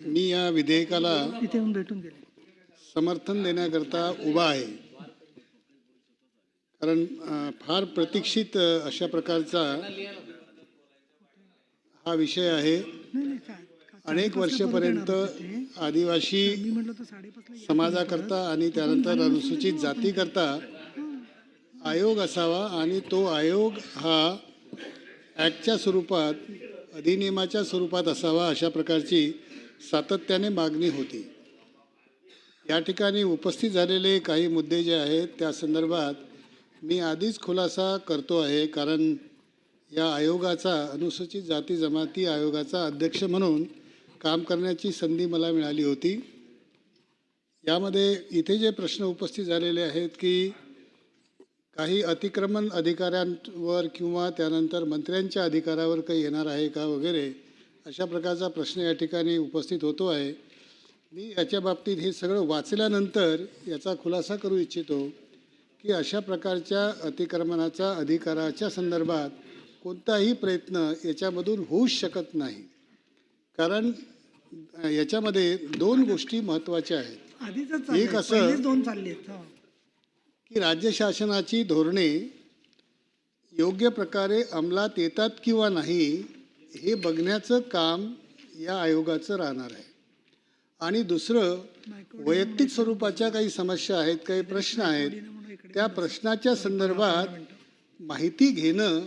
मी या विधेयकाला समर्थन देण्याकरता उभा आहे. कारण फार प्रतीक्षित अशा प्रकारचा हा विषय आहे. अनेक वर्षपर्यंत आदिवासी. समाजाकरता आणि त्यानंतर अनुसूचित जातीकरता आयोग असावा आणि तो आयोग हा ॲक्टच्या स्वरूपात अधिनियमाच्या स्वरूपात असावा अशा प्रकारची सातत्याने मागणी होती. या ठिकाणी उपस्थित झालेले काही मुद्दे जे आहेत त्या संदर्भात मी आधीच खुलासा करतो आहे कारण या आयोगाचा अनुसूचित जाती जमाती आयोगाचा अध्यक्ष म्हणून काम करण्याची संधी मला मिळाली होती. यामध्ये इथे जे प्रश्न उपस्थित झालेले आहेत की काही अतिक्रमण अधिकाऱ्यांवर किंवा त्यानंतर मंत्र्यांच्या अधिकारावर काही येणार आहे का वगैरे अशा प्रकारचा प्रश्न या ठिकाणी उपस्थित होतो आहे. मी याच्या बाबतीत हे सगळं वाचल्यानंतर याचा खुलासा करू इच्छितो की अशा प्रकारच्या अतिक्रमणाचा अधिकाराच्या संदर्भात कोणताही प्रयत्न याच्यामधून होऊच शकत नाही. कारण याच्यामध्ये दोन गोष्टी महत्त्वाच्या आहेत. एक असं- दोन चालले. की राज्य शासनाची धोरणे योग्य प्रकारे अंमलात येतात किंवा नाही हे बघण्याचं काम या आयोगाचं राहणार आहे. आणि दुसरं वैयक्तिक स्वरूपाच्या काही समस्या आहेत काही प्रश्न आहेत त्या प्रश्नाच्या संदर्भात माहिती घेणं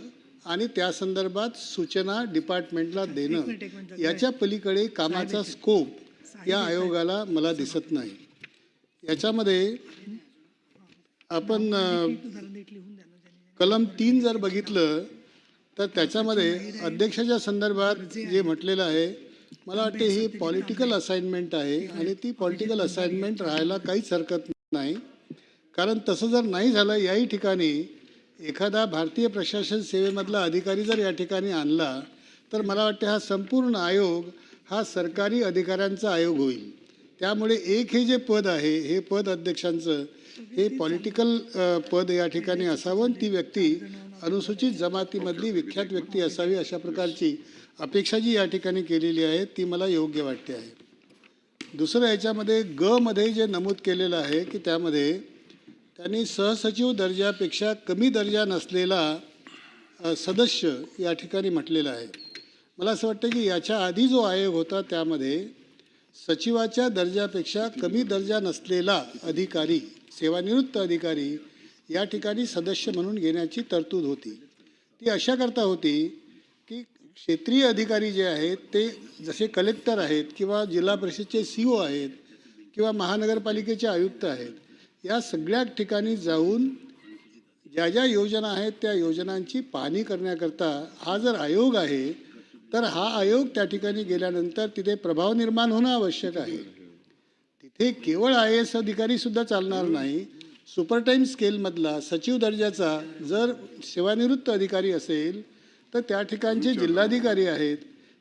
आणि त्या संदर्भात सूचना डिपार्टमेंटला देणं याच्या पलीकडे कामाचा स्कोप या आयोगाला मला दिसत नाही. याच्यामध्ये आपण. कलम तीन जर बघितलं तर त्याच्यामध्ये अध्यक्षाच्या संदर्भात जे म्हटलेलं आहे मला वाटते ही पॉलिटिकल असाइनमेंट आहे आणि ती पॉलिटिकल असाइनमेंट राहायला काहीच हरकत नाही. कारण तसं जर नाही झालं याही ठिकाणी एखादा भारतीय प्रशासन सेवेमधला अधिकारी जर या ठिकाणी आणला तर मला वाटते हा संपूर्ण आयोग हा सरकारी अधिकाऱ्यांचा आयोग होईल. त्यामुळे एक हे जे पद आहे हे पद अध्यक्षांचं हे पॉलिटिकल पद या ठिकाणी असावं ती व्यक्ती अनुसूचित जमातीमधली विख्यात व्यक्ती असावी अशा प्रकारची अपेक्षा जी या ठिकाणी केलेली आहे ती मला योग्य वाटते आहे. दुसरं याच्यामध्ये ग मध्ये जे नमूद केलेलं आहे की त्यामध्ये त्यांनी सहसचिव दर्जापेक्षा कमी दर्जा नसलेला सदस्य या ठिकाणी म्हटलेलं आहे. मला असं वाटतं की याच्या आधी जो आयोग होता त्यामध्ये सचिवाच्या दर्जापेक्षा कमी दर्जा नसलेला अधिकारी सेवानिवृत्त अधिकारी या ठिकाणी सदस्य म्हणून घेण्याची तरतूद होती. ती अशा करता होती की क्षेत्रीय अधिकारी जे आहेत ते जसे कलेक्टर आहेत किंवा जिल्हा परिषदचे सी ओ आहेत किंवा महानगरपालिकेचे आयुक्त आहेत या सगळ्या ठिकाणी जाऊन ज्या ज्या योजना आहेत त्या योजनांची पाहणी करण्याकरता हा जर आयोग आहे तर हा आयोग त्या ठिकाणी गेल्यानंतर तिथे प्रभाव निर्माण होणं आवश्यक आहे. तिथे केवळ आय एस अधिकारीसुद्धा चालणार नाही सुपरटाईम स्केलमधला सचिव दर्जाचा जर सेवानिवृत्त अधिकारी असेल तर त्या ठिकाणचे जिल्हाधिकारी आहेत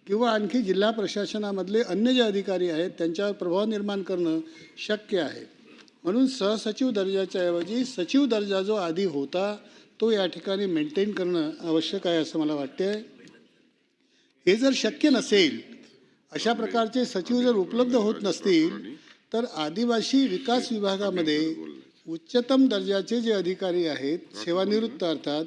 किंवा आणखी जिल्हा प्रशासनामधले अन्य जे अधिकारी आहेत त्यांच्यावर प्रभाव निर्माण करणं शक्य आहे. म्हणून सहसचिव दर्जाच्या ऐवजी सचिव दर्जा जो आधी होता तो या ठिकाणी मेंटेन करणं आवश्यक आहे असं मला वाटते हे जर शक्य नसेल अशा प्रकारचे सचिव जर उपलब्ध होत नसतील तर आदिवासी विकास विभागामध्ये उच्चतम दर्जाचे जे अधिकारी आहेत सेवानिवृत्त अर्थात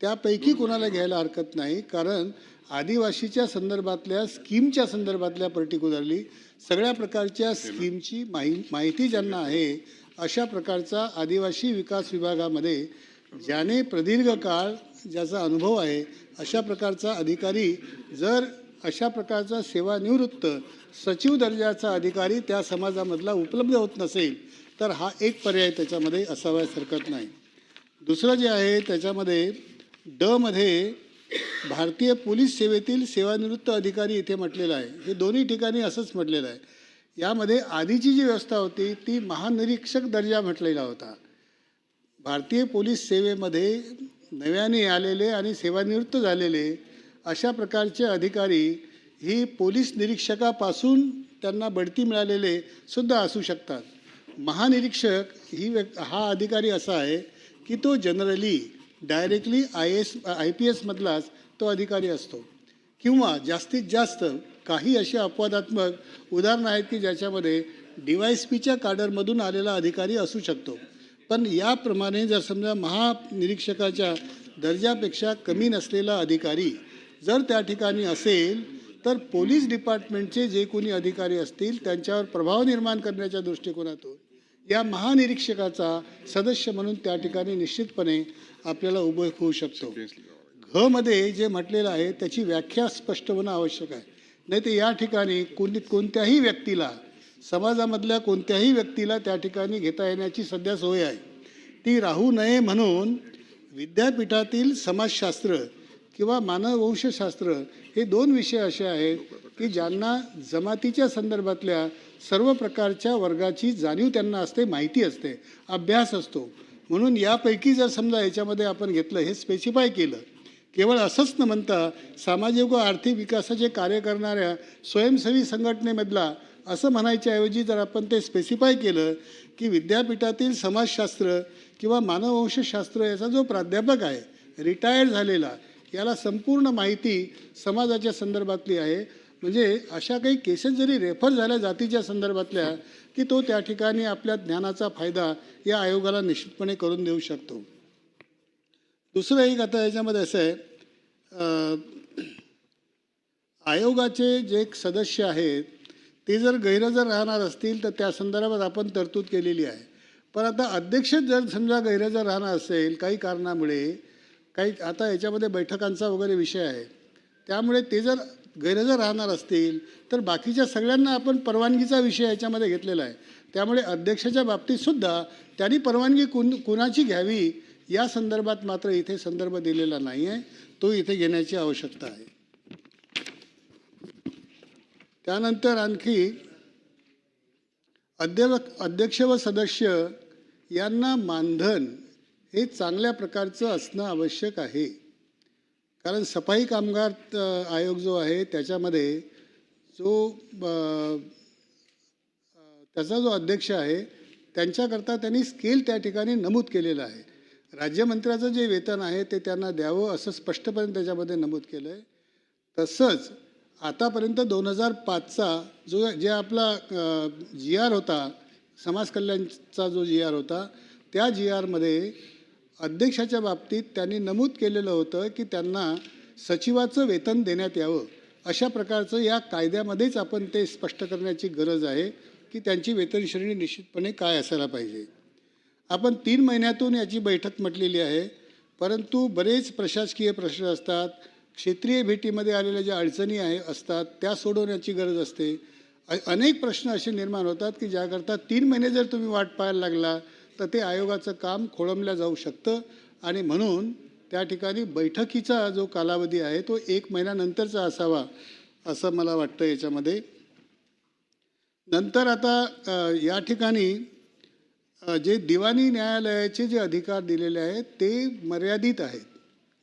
त्यापैकी कोणाला घ्यायला हरकत नाही कारण आदिवासीच्या संदर्भातल्या स्कीमच्या संदर्भातल्या पर्टिक्युलरली सगळ्या प्रकारच्या स्कीमची माहि माहिती ज्यांना आहे अशा प्रकारचा आदिवासी विकास विभागामध्ये ज्याने प्रदीर्घ काळ ज्याचा अनुभव आहे अशा प्रकारचा अधिकारी जर अशा प्रकारचा सेवानिवृत्त सचिव दर्जाचा अधिकारी त्या समाजामधला उपलब्ध होत नसेल तर हा एक पर्याय त्याच्यामध्ये असाव्यास हरकत नाही. दुसरं जे आहे त्याच्यामध्ये ड मध्ये भारतीय पोलीस सेवेतील सेवानिवृत्त अधिकारी इथे म्हटलेलं आहे. हे दोन्ही ठिकाणी असंच म्हटलेलं आहे. यामध्ये आधीची जी व्यवस्था होती ती महानिरीक्षक दर्जा म्हटलेला होता. भारतीय पोलीस सेवेमध्ये नव्याने आलेले आणि सेवानिवृत्त झालेले अशा प्रकारचे अधिकारी ही पोलीस निरीक्षकापासून त्यांना बढती मिळालेले सुद्धा असू शकतात. महानिरीक्षक ही व्यक् हा अधिकारी असा आहे की तो generally directly I S I P एसमधलाच तो अधिकारी असतो. किंवा जास्तीत जास्त काही असे अपवादात्मक उदाहरणं आहेत की ज्याच्यामध्ये डी वाय एस पीच्या काडरमधून आलेला अधिकारी असू शकतो. पण याप्रमाणे जर समजा महानिरीक्षकाच्या दर्जापेक्षा कमी नसलेला अधिकारी जर त्या ठिकाणी असेल तर पोलीस डिपार्टमेंटचे जे कोणी अधिकारी असतील त्यांच्यावर प्रभाव निर्माण करण्याच्या दृष्टिकोनातून या महानिरीक्षकाचा सदस्य म्हणून त्या ठिकाणी निश्चितपणे आपल्याला उभं होऊ शकतो. घ मध्ये जे म्हटलेलं आहे त्याची व्याख्या स्पष्ट होणं आवश्यक आहे. नाही तर या ठिकाणी कोणी कोणत्याही व्यक्तीला समाजामधल्या कोणत्याही व्यक्तीला त्या ठिकाणी घेता येण्याची सध्या सोय आहे. ती राहू नये म्हणून विद्यापीठातील समाजशास्त्र किंवा मानववंशशास्त्र हे दोन विषय असे आहेत की ज्यांना जमातीच्या संदर्भातल्या सर्व प्रकारच्या वर्गाची जाणीव त्यांना असते माहिती असते अभ्यास असतो. म्हणून यापैकी जर समजा याच्यामध्ये आपण घेतलं हे स्पेसिफाय केलं केवळ असंच न म्हणता सामाजिक व आर्थिक विकासाचे कार्य करणाऱ्या स्वयंसेवी संघटनेमधला असं म्हणायच्या ऐवजी जर आपण ते स्पेसिफाय केलं की विद्यापीठातील समाजशास्त्र किंवा मानववंशशास्त्र याचा जो प्राध्यापक आहे रिटायर्ड झालेला याला संपूर्ण माहिती समाजाच्या संदर्भातली आहे. म्हणजे अशा काही केसेस जरी रेफर झाल्या जातीच्या संदर्भातल्या की तो त्या ठिकाणी आपल्या ज्ञानाचा फायदा या आयोगाला निश्चितपणे करून देऊ शकतो. दुसरं एक आता याच्यामध्ये असं आहे आयोगाचे जे एक सदस्य आहेत ते जर गैरहजर राहणार असतील तर त्या संदर्भात आपण तरतूद केलेली आहे. पण आता अध्यक्ष जर समजा गैरहजर राहणार असेल काही कारणामुळे काही आता याच्यामध्ये बैठकांचा वगैरे विषय आहे. त्यामुळे ते जर गैरहजर राहणार असतील तर बाकीच्या सगळ्यांना आपण परवानगीचा विषय याच्यामध्ये घेतलेला आहे. त्यामुळे अध्यक्षाच्या बाबतीतसुद्धा त्यांनी परवानगी कुण कुणाची घ्यावी या संदर्भात मात्र इथे संदर्भ दिलेला नाही आहे. तो इथे घेण्याची आवश्यकता आहे. त्यानंतर आणखी अध्यक्ष अध्यक्ष व सदस्य यांना मानधन हे चांगल्या प्रकारचं असणं आवश्यक आहे. कारण सफाई कामगार आयोग जो आहे त्याच्यामध्ये जो त्याचा जो अध्यक्ष आहे त्यांच्याकरता त्यांनी स्केल त्या ठिकाणी नमूद केलेलं आहे. राज्यमंत्र्याचं जे वेतन आहे ते त्यांना द्यावं असं स्पष्टपणे त्याच्यामध्ये नमूद केलं आहे तसंच आतापर्यंत दोन हजार पाचचा जो जे आपला जी आर होता समाज कल्याणचा जो जी आर होता त्या जी आरमध्ये अध्यक्षाच्या बाबतीत त्यांनी नमूद केलेलं होतं की त्यांना सचिवाचं वेतन देण्यात यावं. अशा प्रकारचं या कायद्यामध्येच आपण ते स्पष्ट करण्याची गरज आहे की त्यांची वेतनश्रेणी निश्चितपणे काय असायला पाहिजे. आपण तीन महिन्यातून याची बैठक म्हटलेली आहे परंतु बरेच प्रशासकीय प्रश्न असतात क्षेत्रीय भेटीमध्ये आलेल्या ज्या अडचणी आहे असतात त्या सोडवण्याची गरज असते. अनेक प्रश्न असे निर्माण होतात की ज्याकरता तीन महिने जर तुम्ही वाट पाहायला लागला तर ते आयोगाचं काम खोळंबल्या जाऊ शकतं. आणि म्हणून त्या ठिकाणी बैठकीचा जो कालावधी आहे तो एक महिन्यानंतरचा असावा असं मला वाटतं याच्यामध्ये. नंतर आता या ठिकाणी जे दिवाणी न्यायालयाचे जे अधिकार दिलेले आहेत ते मर्यादित आहेत.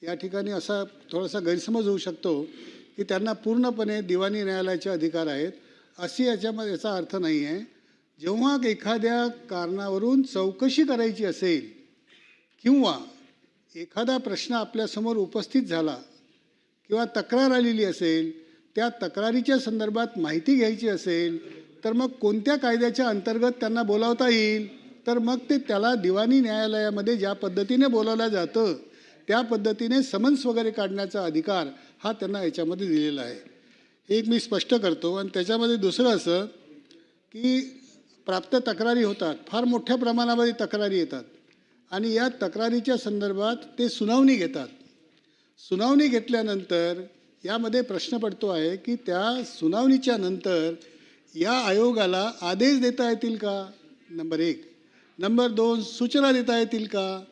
या ठिकाणी असा थोडासा गैरसमज होऊ शकतो की त्यांना पूर्णपणे दिवाणी न्यायालयाचे अधिकार आहेत. अशी याच्यामध्ये याचा अर्थ नाही आहे. जेव्हा एखाद्या कारणावरून चौकशी करायची असेल किंवा एखादा प्रश्न आपल्यासमोर उपस्थित झाला किंवा तक्रार आलेली असेल त्या तक्रारीच्या संदर्भात माहिती घ्यायची असेल तर मग कोणत्या कायद्याच्या अंतर्गत त्यांना बोलावता येईल? तर मग ते त्याला दिवाणी न्यायालयामध्ये ज्या पद्धतीने बोलावलं जातं त्या पद्धतीने समन्स वगैरे काढण्याचा अधिकार हा त्यांना याच्यामध्ये दिलेला आहे. हे एक मी स्पष्ट करतो. आणि त्याच्यामध्ये दुसरं असं की प्राप्त तक्रारी होतात. फार मोठ्या प्रमाणामध्ये तक्रारी येतात. आणि या तक्रारीच्या संदर्भात ते सुनावणी घेतात. सुनावणी घेतल्यानंतर यामध्ये प्रश्न पडतो आहे की त्या सुनावणीच्या नंतर या आयोगाला आदेश देता येतील का? नंबर एक. नंबर दोन सूचना देता येतील का?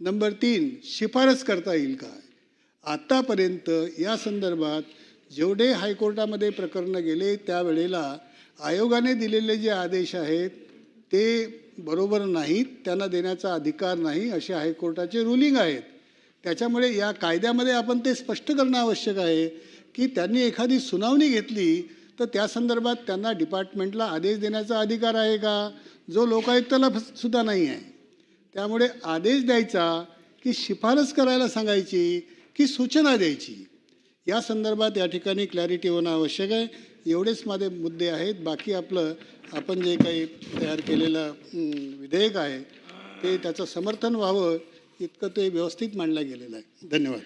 नंबर तीन शिफारस करता येईल का? आत्तापर्यंत या संदर्भात जेवढे हायकोर्टामध्ये प्रकरणं गेले त्यावेळेला आयोगाने दिलेले जे आदेश आहेत ते बरोबर नाहीत त्यांना देण्याचा अधिकार नाही असे हायकोर्टाचे रुलिंग आहेत. त्याच्यामुळे या कायद्यामध्ये आपण ते स्पष्ट करणं आवश्यक आहे की त्यांनी एखादी सुनावणी घेतली तर त्या संदर्भात त्यांना डिपार्टमेंटला आदेश देण्याचा अधिकार आहे का? जो लोकायुक्ताला सुद्धा नाही आहे. त्यामुळे आदेश द्यायचा की शिफारस करायला सांगायची की सूचना द्यायची. या संदर्भात या ठिकाणी क्लॅरिटी होणं आवश्यक आहे. एवढेच माझे मुद्दे आहेत. बाकी आपलं आपण जे काही तयार केलेलं विधेयक आहे ते त्याचं समर्थन व्हावं इतकं ते व्यवस्थित मांडलं गेलेलं आहे. धन्यवाद.